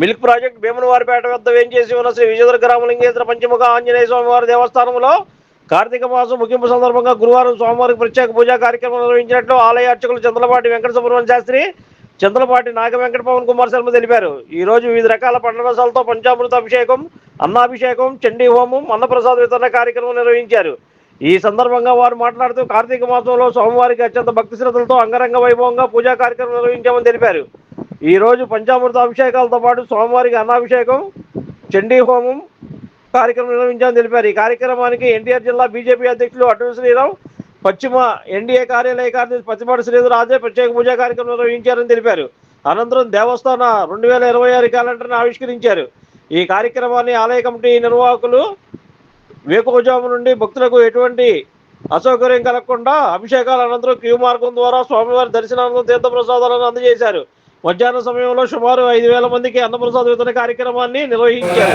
Milk project భీమనవారిపేట వద్ద వేంచేసి ఉన్న శ్రీ విజయధర గ్రామలింగేశ్వర పంచముఖ ఆంజనేయ స్వామివారి దేవస్థానంలో కార్తీక మాసం ముగింపు సందర్భంగా గురువారం స్వామివారికి ప్రత్యేక పూజా కార్యక్రమం నిర్వహించినట్లు ఆలయ అర్చకులు చంద్రపాటి వెంకట సుబ్రహ్మణ్య శాస్త్రి చంద్రపాటి నాగ వెంకటపవన్ కుమార్ శర్మ తెలిపారు. ఈ రోజు వివిధ రకాల పండ్ల రసాలతో పంచామృత అభిషేకం అన్నాభిషేకం చండీ హోమం అన్నప్రసాద వితరణ కార్యక్రమం నిర్వహించారు. ఈ సందర్భంగా వారు మాట్లాడుతూ కార్తీక మాసంలో స్వామివారికి అత్యంత భక్తి శ్రద్ధలతో అంగరంగ వైభవంగా పూజా కార్యక్రమం నిర్వహించామని తెలిపారు. ఈ రోజు పంచామృత అభిషేకాలతో పాటు స్వామివారికి అన్నాభిషేకం చండీ హోమం కార్యక్రమం నిర్వహించామని తెలిపారు. ఈ కార్యక్రమానికి ఎన్టీఆర్ జిల్లా బీజేపీ అధ్యక్షులు అటవీ శ్రీరామ్ పశ్చిమ ఎన్డీఏ కార్యాలయ కార్యదర్శి పచ్చిపాటి శ్రీధర్ రాజే ప్రత్యేక పూజా కార్యక్రమం నిర్వహించారని తెలిపారు. అనంతరం దేవస్థాన రెండు వేల ఇరవై ఆరు క్యాలెండర్ని ఆవిష్కరించారు. ఈ కార్యక్రమాన్ని ఆలయ కమిటీ నిర్వాహకులు వేకువజాము నుండి భక్తులకు ఎటువంటి అసౌకర్యం కలగకుండా అభిషేకాల అనంతరం క్యూ మార్గం ద్వారా స్వామివారి దర్శనానందం తీర్థప్రసాదాలను అందజేశారు. మధ్యాహ్న సమయంలో సుమారు ఐదు వేల మందికి అన్నప్రసాద వితరణ కార్యక్రమాన్ని నిర్వహించారు.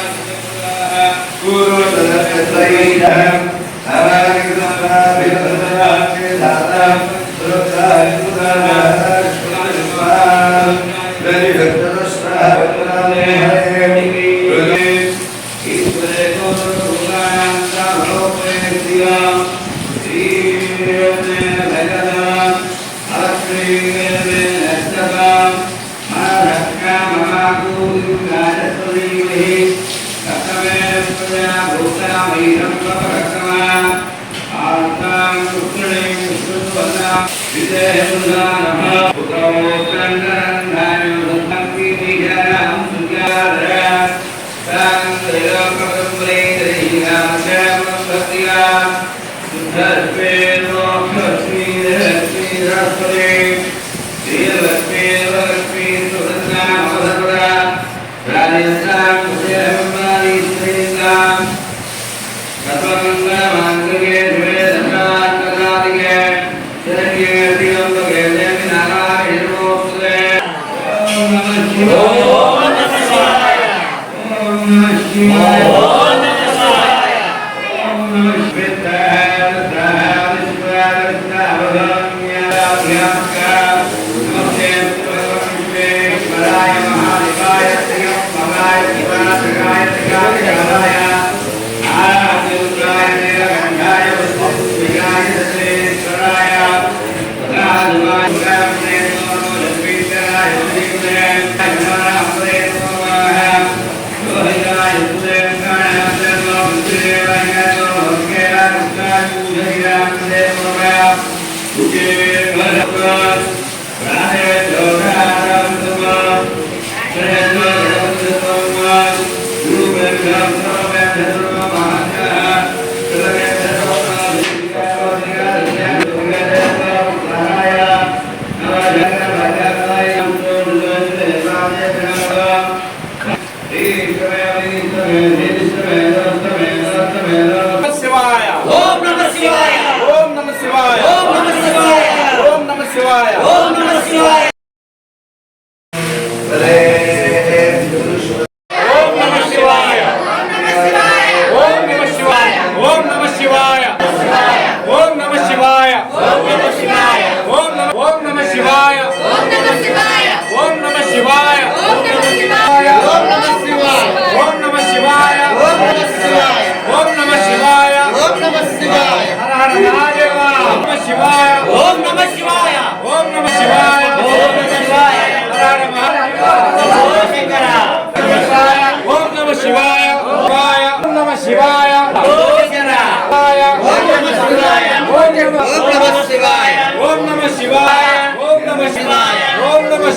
Thank you. విజయ 君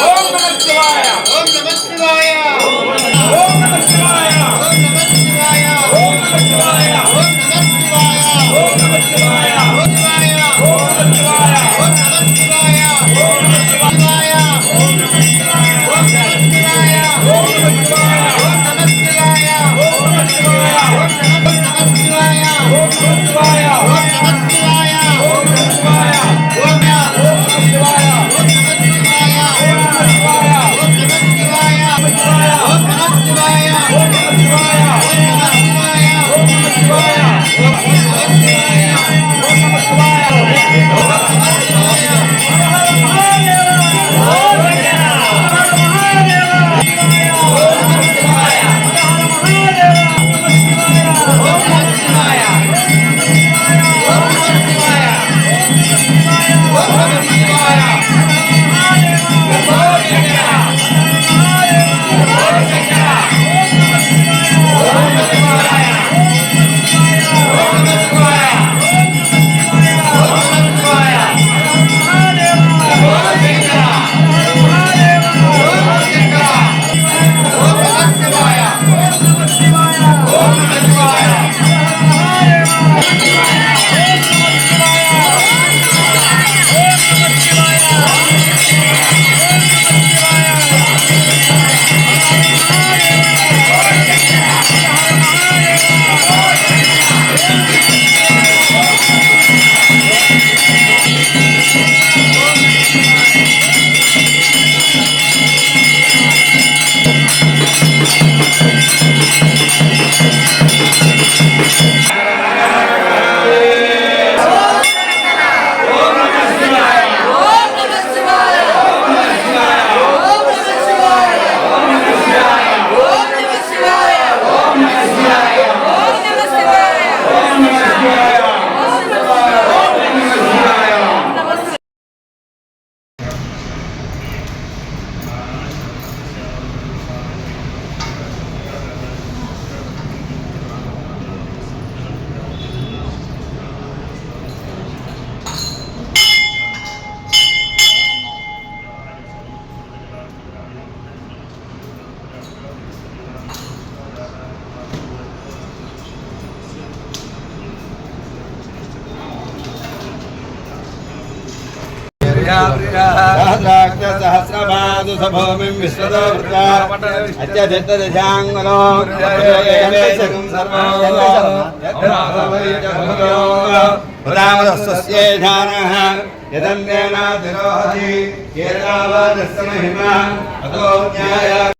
ఓం నమ శివాయ Yeah. सहस्रपादुसभूमिं विश्वतो वृत्ता महिमा अतो ज्ञाया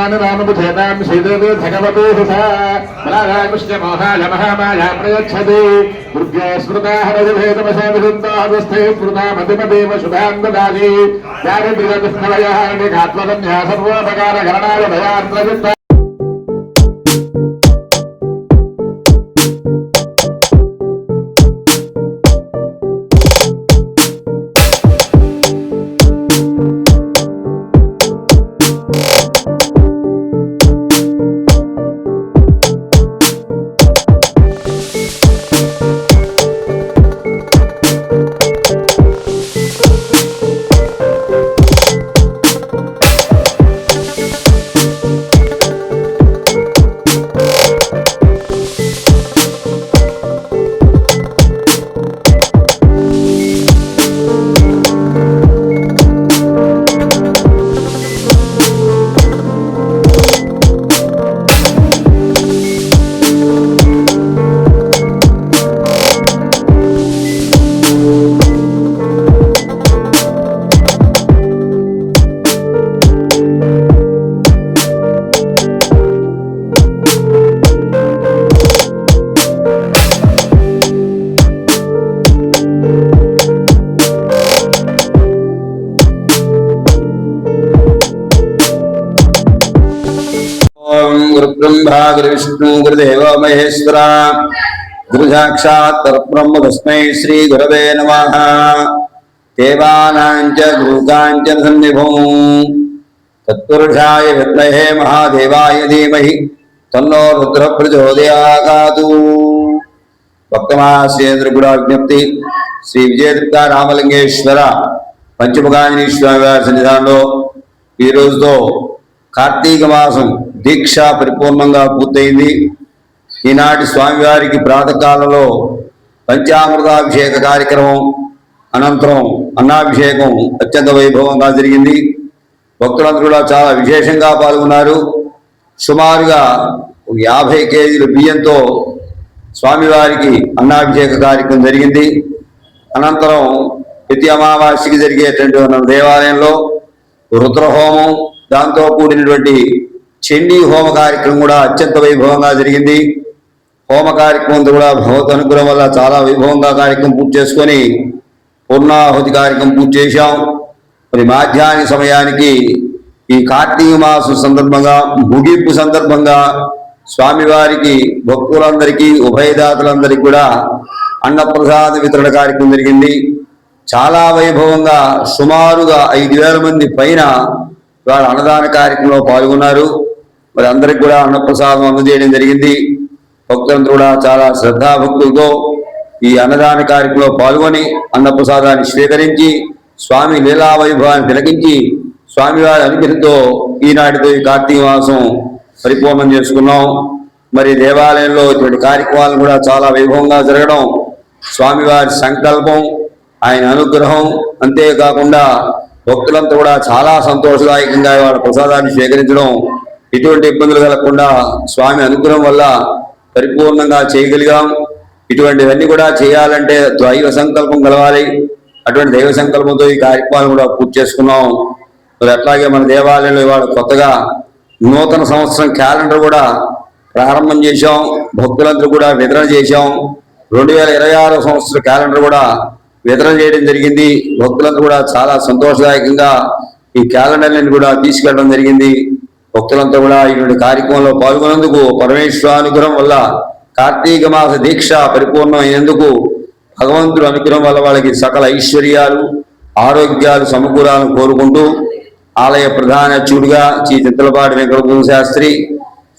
ఓం జ్ఞానరామబుధేతాం శ్రీదేవి భగవతో సదారామృష్య మోహాయ మహామాయ ప్రయచ్చతి దుర్గే స్మృతా హరజభేదమసేవిదంతావస్థే స్మృతా మతిమదేవ శుభాం దదాది దారిద్ర్యదుఃఖవయాన్ని ఆత్మగమ్య సర్వోపకార గురుబ్రహ్మ గురువిష్ణు గురుదేవ మహేశ్వర గురు సాక్షాత్ పరబ్రహ్మ తస్మై శ్రీ గురవే నమ దేవానాంచ గురుకాంచన సన్నిభో తత్పురుషాయ విద్మహే మహాదేవాయ ధీమహి తన్నో రుద్ర ప్రచోదయాగాదు భక్తమాశ్రేంద్ర కూడా విజ్ఞప్తి శ్రీ విజయదుర్గ రామలింగేశ్వర పంచముఖాంజనేయ స్వామి వారి సన్నిధానంలో ఈ రోజుతో కార్తీక మాసం దీక్ష పరిపూర్ణంగా పూర్తయింది. ఈనాటి స్వామివారికి ప్రాతకాలంలో పంచామృతాభిషేక కార్యక్రమం అనంతరం అన్నాభిషేకం అత్యంత వైభవంగా జరిగింది. భక్తులందరూ కూడా చాలా విశేషంగా పాల్గొన్నారు. సుమారుగా యాభై కేజీల బియ్యంతో స్వామివారికి అన్నాభిషేక కార్యక్రమం జరిగింది. అనంతరం ప్రతి అమావాస్యకి జరిగేటువంటి మన దేవాలయంలో రుద్రహోమం దాంతో కూడినటువంటి చండీ హోమ కార్యక్రమం కూడా అత్యంత వైభవంగా జరిగింది. హోమ కార్యక్రమం కూడా భగవత్ అనుగ్రహం వల్ల చాలా వైభవంగా కార్యక్రమం పూర్తి చేసుకొని పూర్ణాహుతి కార్యక్రమం పూర్తి చేశాం. మరి మాధ్యాహ్న సమయానికి ఈ కార్తీక మాసం సందర్భంగా ముగింపు సందర్భంగా స్వామివారికి భక్తులందరికీ ఉభయదాతలందరికీ కూడా అన్నప్రసాద వితరణ కార్యక్రమం జరిగింది. చాలా వైభవంగా సుమారుగా ఐదు వేల మంది పైన వారు అన్నదాన కార్యక్రమంలో పాల్గొన్నారు. మరి అందరికి కూడా అన్నప్రసాదం అందజేయడం జరిగింది. భక్తులందరూ కూడా చాలా శ్రద్ధాభక్తులతో ఈ అన్నదాన కార్యక్రమంలో పాల్గొని అన్నప్రసాదాన్ని స్వీకరించి స్వామి లీలా వైభవాన్ని తిలకించి స్వామివారి అనుగ్రహంతో ఈనాటితో ఈ కార్తీక మాసం పరిపూర్ణం చేసుకున్నాం. మరి దేవాలయంలో ఇటువంటి కార్యక్రమాలు కూడా చాలా వైభవంగా జరగడం స్వామివారి సంకల్పం ఆయన అనుగ్రహం అంతేకాకుండా భక్తులంతా కూడా చాలా సంతోషదాయకంగా వాళ్ళ ప్రసాదాన్ని స్వీకరించడం ఎటువంటి ఇబ్బందులు కలగకుండా స్వామి అనుగ్రహం వల్ల పరిపూర్ణంగా చేయగలిగాం. ఇటువంటివన్నీ కూడా చేయాలంటే దైవ సంకల్పం కలవాలి అటువంటి దైవ సంకల్పంతో ఈ కార్యక్రమాలు కూడా పూర్తి చేసుకున్నాం. మరి అట్లాగే మన దేవాలయంలో ఇవాళ కొత్తగా నూతన సంవత్సరం క్యాలెండర్ కూడా ప్రారంభం చేశాం. భక్తులందరూ కూడా వితరణ చేశాం. రెండు వేల ఇరవై ఆరో సంవత్సరం క్యాలెండర్ కూడా వితరణ చేయడం జరిగింది. భక్తులందరూ కూడా చాలా సంతోషదాయకంగా ఈ క్యాలెండర్లను కూడా తీసుకెళ్ళడం జరిగింది. భక్తులంతా కూడా ఇటువంటి కార్యక్రమంలో పాల్గొనేందుకు పరమేశ్వరానుగ్రహం వల్ల కార్తీక మాస దీక్ష పరిపూర్ణమైనందుకు భగవంతుడు అనుగ్రహం వల్ల వాళ్ళకి సకల ఐశ్వర్యాలు ఆరోగ్యాలు సమకూరాలను కోరుకుంటూ ఆలయ ప్రధాన అర్చకుడిగా శ్రీ చిత్తలపాటి వెంకటభూమి శాస్త్రి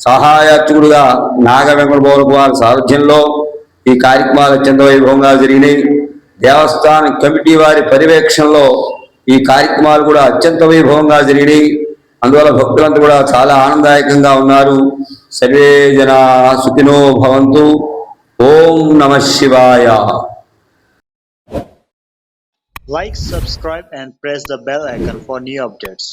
సహాయార్చకుడుగా నాగ వెంకట పవన్ కుమార్ సారథ్యంలో ఈ కార్యక్రమాలు అత్యంత వైభవంగా జరిగినాయి. దేవస్థానం కమిటీ వారి పర్యవేక్షణలో ఈ కార్యక్రమాలు కూడా అత్యంత వైభవంగా జరిగినాయి. అందువల్ల భక్తులంతా కూడా చాలా ఆనందదాయకంగా ఉన్నారు. సర్వే జన సుఖినో భవంతు. ఓం నమ శివాయ. Like subscribe and press the bell icon for new updates